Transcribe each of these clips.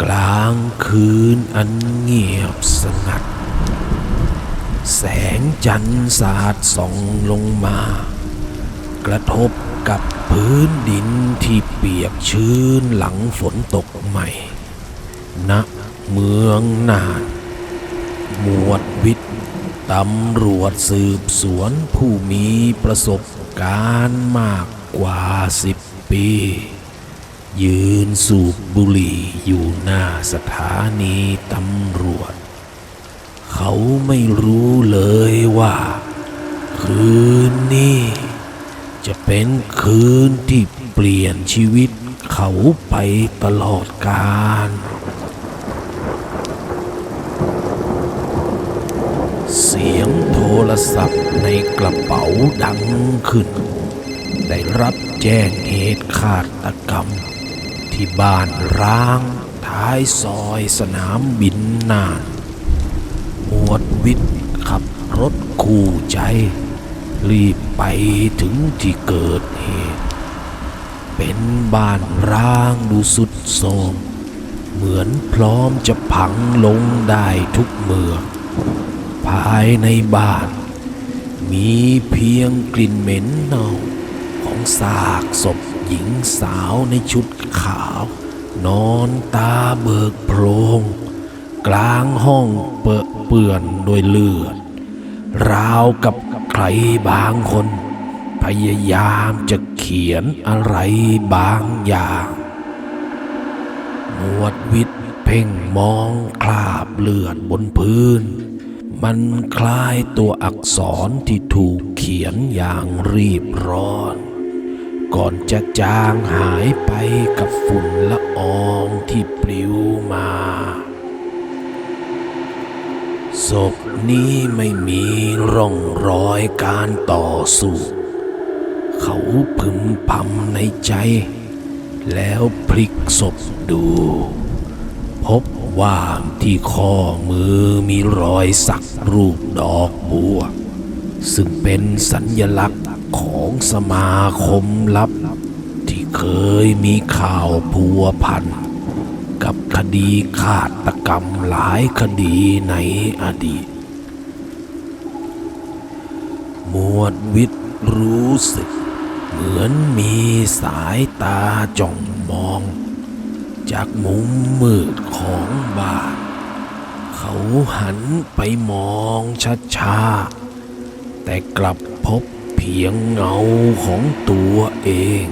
กลางคืนอันเงียบสงัด แสงจันทร์สาดส่องลงมา กระทบกับพื้นดินที่เปียกชื้นหลังฝนตกใหม่ณเมืองน่าน หมวดวิทย์ตำรวจสืบสวนผู้มีประสบการณ์มากกว่าสิบปี ยืนสูบบุหรี่อยู่หน้าสถานีตำรวจ เขาไม่รู้เลยว่า คืนนี้ จะเป็นคืนที่เปลี่ยนชีวิตเขาไปตลอดกาลเสียงโทรศัพท์ในกระเป๋าดังขึ้น ได้รับแจ้งเหตุฆาตกรรม ที่บ้านร้าง ท้ายซอยสนามบินน่านหมวดวิทย์ขับรถคู่ใจ รีบไปถึงที่เกิดเหตุ เป็นบ้านร้างดูสุดโทมเหมือนพร้อมจะพังลงได้ทุกเมื่อ ภายในบ้าน มีเพียงกลิ่นเหม็นเน่าของซากศพ หญิงสาวในชุดขาว นอนตาเบิกโพรง กลางห้องเปอะเปื้อนโดยเลือด ราวกับใครบางคน พยายามจะเขียนอะไรบางอย่างหมวดวิทย์เพ่งมองคราบเลือดบนพื้น มันคล้ายตัวอักษรที่ถูกเขียนอย่างรีบร้อน ก่อนจะจางหายไปกับฝุ่นละอองที่ปลิวมา ศพนี้ไม่มีร่องรอยการต่อสู้ เขาพึมพำในใจ แล้วพลิกศพดู พบว่าที่ข้อมือมีรอยสักรูปดอกบัว ซึ่งเป็นสัญญลักษณ์ ของสมาคมลับ ที่เคยมีข่าวพัวพัน กับคดีฆาตกรรมหลายคดีในอดีต หมวดวิทย์รู้สึก เหมือนมีสายตาจ้องมอง จากมุมมืดของบ้านเขาหันไปมองช้าๆแต่กลับพบ เพียงเงาของตัวเอง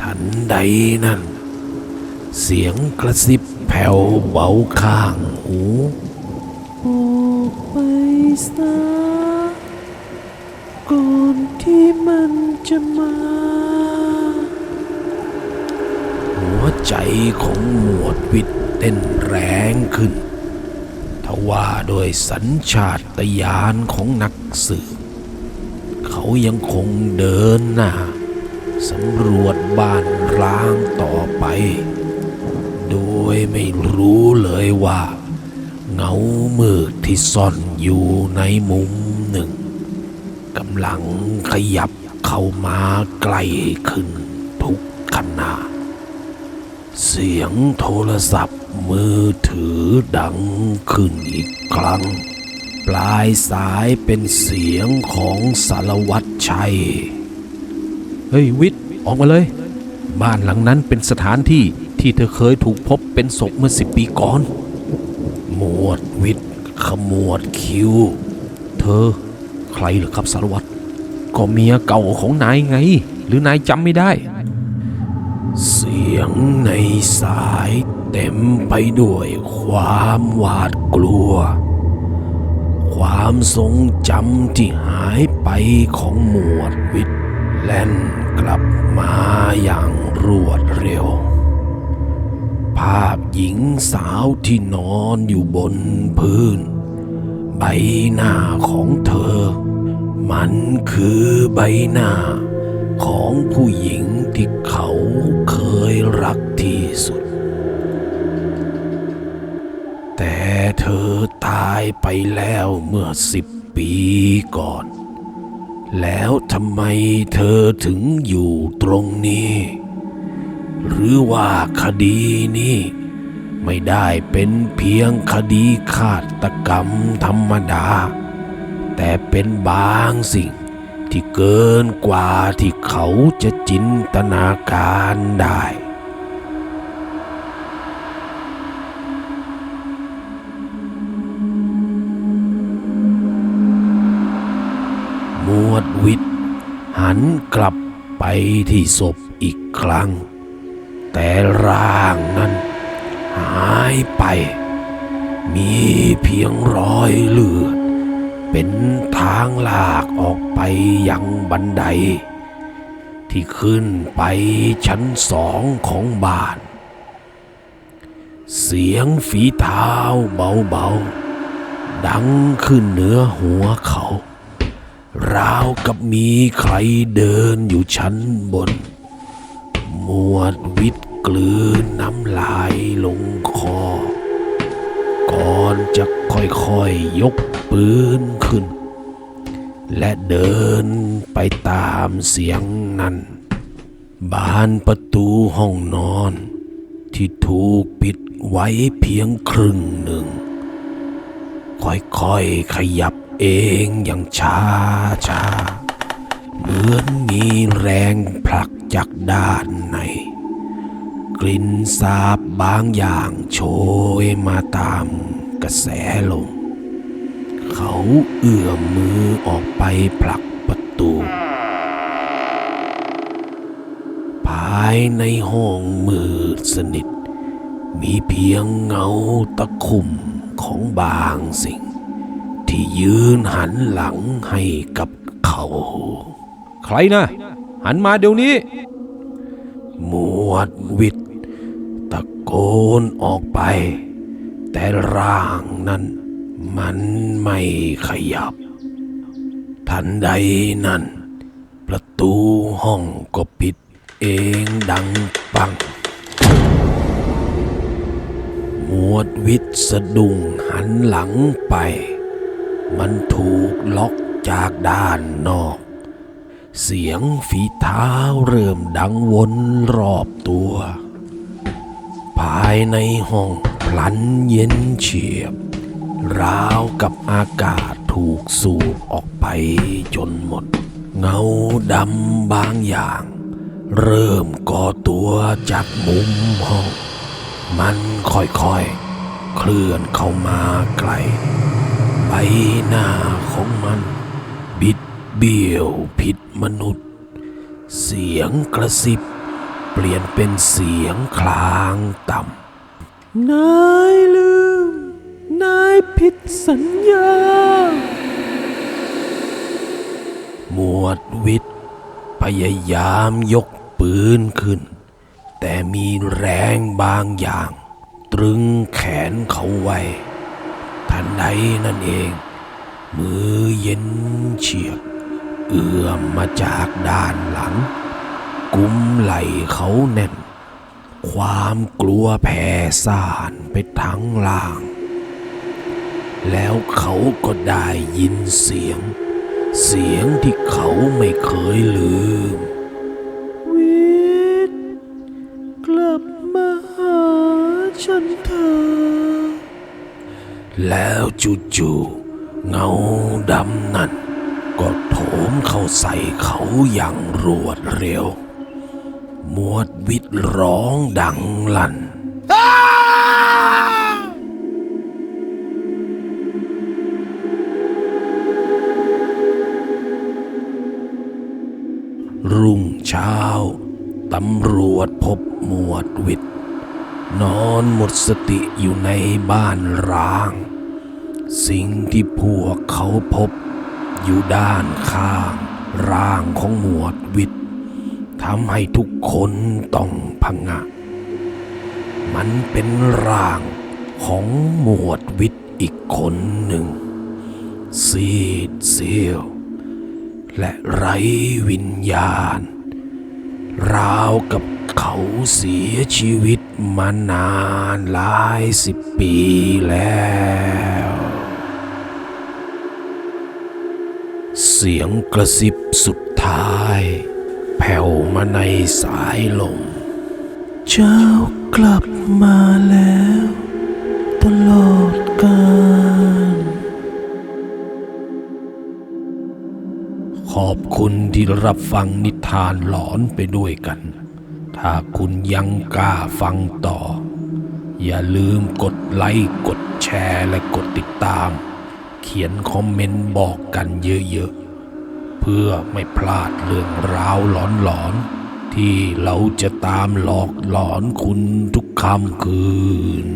ทันใดนั้น เสียงกระซิบแผ่วเบาข้างหูออกไปซะก่อนที่มันจะมา หัวใจของหมวดวิทย์เต้นแรงขึ้นทว่าโดวยสัญชาตญาณของนักสืบ เขายังคงเดินหน้าสำรวจบ้านร้างต่อไป โดยไม่รู้เลยว่า เงามืดที่ซ่อนอยู่ในมุมหนึ่งกำลังขยับเข้ามาใกล้ขึ้นทุกขณะเสียงโทรศัพท์มือถือดังขึ้นอีกครั้ง ปลายสายเป็นเสียงของสารวัตรชัย เฮ้ย วิทย์ออกมาเลย บ้านหลังนั้นเป็นสถานที่ที่เธอเคยถูกพบเป็นศพเมื่อสิบปีก่อน หมวดวิทย์ขมวดคิ้ว เธอ ใครเหรอครับสารวัตร ก็เมียเก่าของนายไง หรือนายจำไม่ได้ เสียงในสายเต็มไปด้วยความหวาดกลัว ความทรงจำที่หายไปของหมวดวิทย์แล่นกลับมาอย่างรวดเร็ว ภาพหญิงสาวที่นอนอยู่บนพื้น ใบหน้าของเธอ มันคือใบหน้าของผู้หญิงที่เขาเคยรักที่สุด แต่เธอายไปแล้วเมื่อสิบปีก่อน แล้วทำไมเธอถึงอยู่ตรงนี้ หรือว่าคดีนี้ไม่ได้เป็นเพียงคดีฆาตกรรมธรรมดา แต่เป็นบางสิ่งที่เกินกว่าที่เขาจะจินตนาการได้ ดวิทย์หันกลับไปที่ศพอีกครั้ง แต่ร่างนั้นหายไป มีเพียงรอยเลือด เป็นทางลากออกไปยังบันได ที่ขึ้นไปชั้นสองของบ้าน เสียงฝีเท้าเบาๆ ดังขึ้นเหนือหัวเขา ราวกับมีใครเดินอยู่ชั้นบน หมวดวิทย์กลืนน้ำลายลงคอ ก่อนจะค่อยๆยกปืนขึ้น และเดินไปตามเสียงนั้น บานประตูห้องนอน ที่ถูกปิดไว้เพียงครึ่งหนึ่ง ค่อยๆขยับ เองอย่างช้าช้าเหมือนมีแรงผลักจากด้านใน กลิ่นสาบบางอย่างโชยมาตามกระแสลมเขาเอื้อมมือออกไปผลักประตู ภายในห้องมืดสนิท มีเพียงเงาตะคุ่มของบางสิ่ง ที่ยืนหันหลังให้กับเขา ใครนะ หันมาเดี๋ยวนี้ หมวดวิทย์ตะโกนออกไป แต่ร่างนั้นมันไม่ขยับ ทันใดนั้น ประตูห้องก็ปิดเองดังปัง หมวดวิทย์สะดุ้งหันหลังไป มันถูกล็อกจากด้านนอก เสียงฝีเท้าเริ่มดังวนรอบตัว ภายในห้องพลันเย็นเฉียบ ราวกับอากาศถูกสูบออกไปจนหมด เงาดำบางอย่าง เริ่มก่อตัวจากมุมห้อง มันค่อยๆ เคลื่อนเข้ามาไกล ใบหน้าของมัน บิดเบี้ยวผิดมนุษย์ เสียงกระซิบ เปลี่ยนเป็นเสียงคลางต่ำนายลืม นายผิดสัญญา หมวดวิทย์พยายามยกปืนขึ้น แต่มีแรงบางอย่าง ตรึงแขนเขาไว้ ทันใดนั่นเอง มือเย็นเฉียบ เอื้อมมาจากด้านหลัง กุมไหลเขาแน่น ความกลัวแผ่ซ่านไปทั้งล่าง แล้วเขาก็ได้ยินเสียง เสียงที่เขาไม่เคยลืม จู่ๆเงาดำนั่น ก็โถมเข้าใส่เขาอย่างรวดเร็ว มวดวิทร้องดังลั่นรุ่งเช้า ตำรวจพบหมวดวิทย์นอนหมดสติอยู่ในบ้านร้าง สิ่งที่พวกเขาพบ อยู่ด้านข้างร่างของหมวดวิทย์ทำให้ทุกคนต้องพังงะ มันเป็นร่างของหมวดวิทย์อีกคนหนึ่ง ซีดเซียว และไร้วิญญาณ ราวกับเขาเสียชีวิตมานานหลายสิบปีแล้ว เสียงกระซิบสุดท้าย แผ่วมาในสายลม เจ้ากลับมาแล้ว ตลอดกาลขอบคุณที่รับฟังนิทานหลอนไปด้วยกัน ถ้าคุณยังกล้าฟังต่อ อย่าลืมกดไลค์กดแชร์และกดติดตาม เขียนคอมเมนต์บอกกันเยอะๆ เพื่อไม่พลาดเรื่องราวหลอนๆ ที่เราจะตามหลอกหลอนคุณทุกค่ำคืน